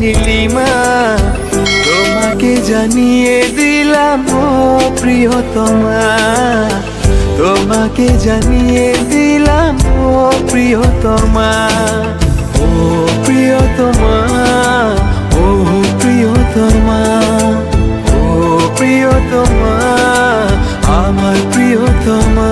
নীলিমা, তোমাকে জানিয়ে দিলাম ও প্রিয়তমা। তোমাকে জানিয়ে দিলাম ও প্রিয়তমা। ও প্রিয়তমা ও প্রিয়তমা। ও প্রিয়তমা, আমার প্রিয়তমা।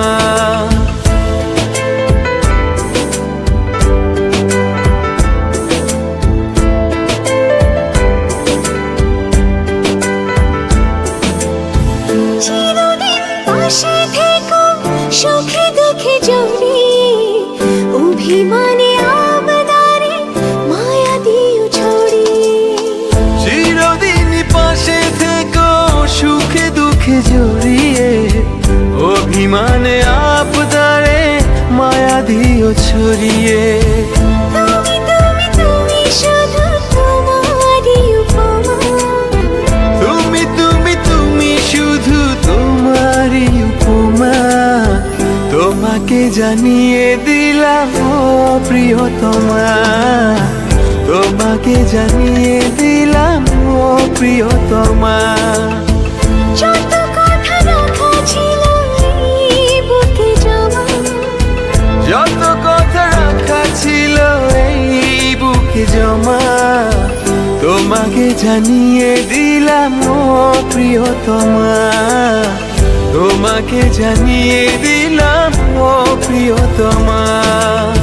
জড়িয়ে অভিমানে আপদারে মায়া দিও ছড়িয়ে। তুমি তুমি তুমি শুধু তোমারই উপমা। তোমাকে জানিয়ে দিলাম প্রিয়তমা। তোমাকে জানিয়ে দিলাম প্রিয়তমা। তোমাকে জানিয়ে দিলাম ও প্রিয়তমা। তোমাকে জানিয়ে দিলাম ও প্রিয়তমা। তোমা প্রিয়তমা